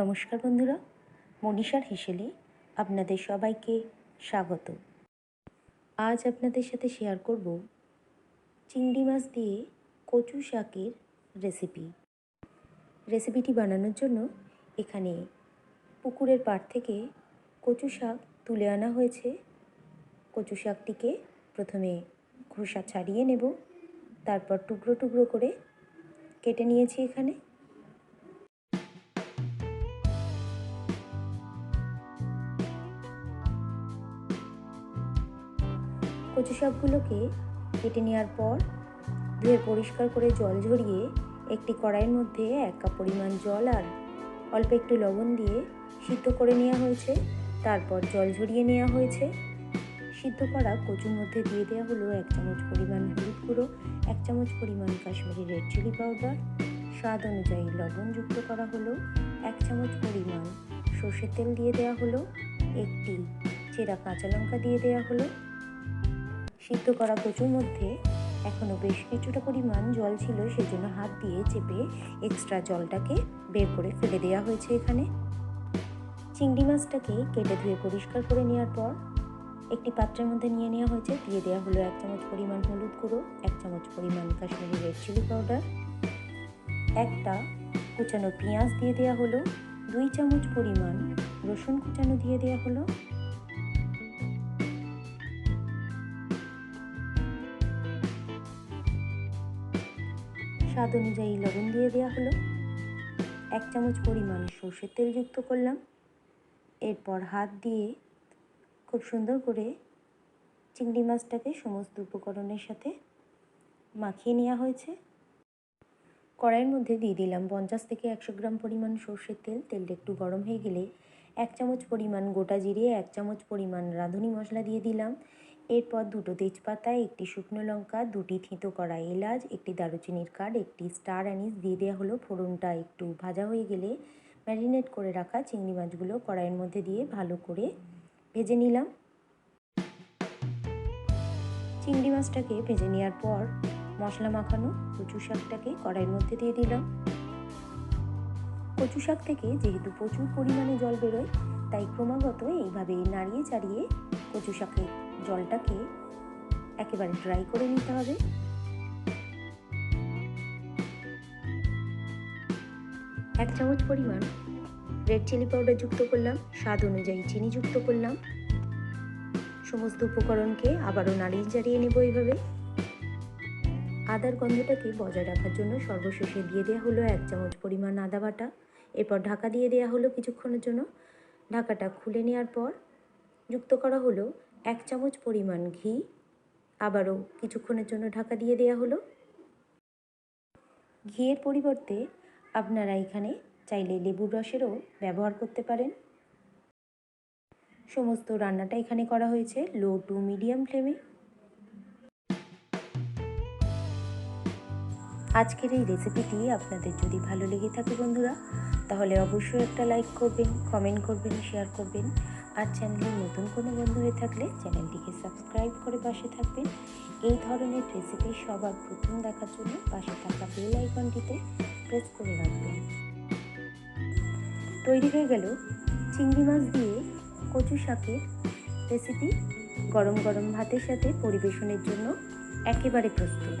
নমস্কার বন্ধুরা, মনীষার হেসেলে আপনাদের সবাইকে স্বাগত। আজ আপনাদের সাথে শেয়ার করব চিংড়ি মাছ দিয়ে কচু শাকের রেসিপি রেসিপিটি বানানোর জন্য এখানে পুকুরের পাড় থেকে কচু শাক তুলে আনা হয়েছে। কচু শাকটিকে প্রথমে খোসা ছাড়িয়ে নেব, তারপর টুকরো টুকরো করে কেটে নিয়েছি এখানে। কচু শাকগুলোকে কেটে নেওয়ার পর ধুয়ে পরিষ্কার করে জল ঝরিয়ে একটি কড়াইয়ের মধ্যে এক কাপ পরিমাণ জল আর অল্প একটু লবণ দিয়ে সিদ্ধ করে নেওয়া হয়েছে। তারপর জল ঝরিয়ে নেওয়া হয়েছে। সিদ্ধ করা কচুর মধ্যে দিয়ে দেওয়া হলো এক চামচ পরিমাণ হলুদ গুঁড়ো, এক চামচ পরিমাণ কাশ্মীরি রেড চিলি পাউডার। স্বাদ অনুযায়ী লবণ যুক্ত করা হলো। এক চামচ পরিমাণ সর্ষের তেল দিয়ে দেওয়া হলো। একটি চেরা কাঁচা লঙ্কা দিয়ে দেওয়া হলো। সিদ্ধ করা কচুর মধ্যে এখনও বেশ কিছুটা পরিমাণ জল ছিল, সেজন্য হাত দিয়ে চেপে এক্সট্রা জলটাকে বের করে ফেলে দেওয়া হয়েছে এখানে। চিংড়ি মাছটাকে কেটে ধুয়ে পরিষ্কার করে নেওয়ার পর একটি পাত্রের মধ্যে নিয়ে নেওয়া হয়েছে। দিয়ে দেওয়া হলো এক চামচ পরিমাণ হলুদ গুঁড়ো, এক চামচ পরিমাণ কাশ্মীরি রেড চিলি পাউডার একটা কুচানো পেঁয়াজ দিয়ে দেওয়া হলো, দুই চামচ পরিমাণ রসুন কুচানো দিয়ে দেওয়া হলো স্বাদ অনুযায়ী লবণ দিয়ে দেওয়া হলো। এক চামচ পরিমাণ সর্ষের তেল যুক্ত করলাম। এরপর হাত দিয়ে খুব সুন্দর করে চিংড়ি মাছটাকে সমস্ত উপকরণের সাথে মাখিয়ে নেওয়া হয়েছে। কড়াইয়ের মধ্যে দিয়ে দিলাম পঞ্চাশ থেকে একশো গ্রাম পরিমাণ সর্ষের তেল। তেলটা একটু গরম হয়ে গেলে এক চামচ পরিমাণ গোটা জিরে, এক চামচ পরিমাণ রাঁধুনি মশলা দিয়ে দিলাম। এরপর দুটো তেজপাতা, একটি শুকনো লঙ্কা, দুটি থিঁতো করা এলাচ, একটি দারুচিনির কাঠ একটি স্টার অ্যানিস দিয়ে দেওয়া হলো ফোড়নটা একটু ভাজা হয়ে গেলে ম্যারিনেট করে রাখা চিংড়ি মাছগুলো কড়াইয়ের মধ্যে দিয়ে ভালো করে ভেজে নিলাম। চিংড়ি মাছটাকে ভেজে নেওয়ার পর মশলা মাখানো কচু শাকটাকে কড়াইয়ের মধ্যে দিয়ে দিলাম। কচু শাক থেকে যেহেতু প্রচুর পরিমাণে জল বেরোয়, তাই ক্রমাগত এইভাবে নাড়িয়ে চাড়িয়ে কচু শাকের জলটাকে একেবারে ড্রাই করে নিতে হবে। এক চামচ পরিমাণ রেড চিলি পাউডার যুক্ত করলাম, স্বাদ অনুযায়ী চিনি যুক্ত করলাম। সমস্ত উপকরণকে আবারও নাড়িয়ে চাড়িয়ে নেব এইভাবে। আদার গন্ধটাকে বজায় রাখার জন্য সর্বশেষে দিয়ে দেওয়া হলো এক চামচ পরিমাণ আদা বাটা। এরপর ঢাকা দিয়ে দেওয়া হলো কিছুক্ষণের জন্য। ঢাকাটা খুলে নেওয়ার পর যুক্ত করা হলো এক চামচ পরিমাণ ঘি, আবারও কিছুক্ষণের জন্য ঢাকা দিয়ে দেওয়া হলো। ঘিয়ের পরিবর্তে আপনারা এখানে চাইলে লেবুর রসেরও ব্যবহার করতে পারেন। সমস্ত রান্নাটা এখানে করা হয়েছে লো টু মিডিয়াম ফ্লেমে। আজকের এই রেসিপিটি আপনাদের যদি ভালো লেগে থাকে বন্ধুরা, তাহলে অবশ্যই একটা লাইক করবেন কমেন্ট করবেন শেয়ার করবেন। আর চ্যানেলে নতুন কোনো বন্ধু হয়ে থাকলে চ্যানেলটিকে সাবস্ক্রাইব করে পাশে থাকবেন। এই ধরনের রেসিপি সবার প্রথম দেখার জন্য পাশে থাকা বেল আইকনটিতে প্রেস করে রাখবেন। তৈরি হয়ে গেল চিংড়ি মাছ দিয়ে কচু শাকের রেসিপি গরম গরম ভাতের সাথে পরিবেশনের জন্য একেবারে প্রস্তুত।